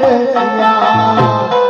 রে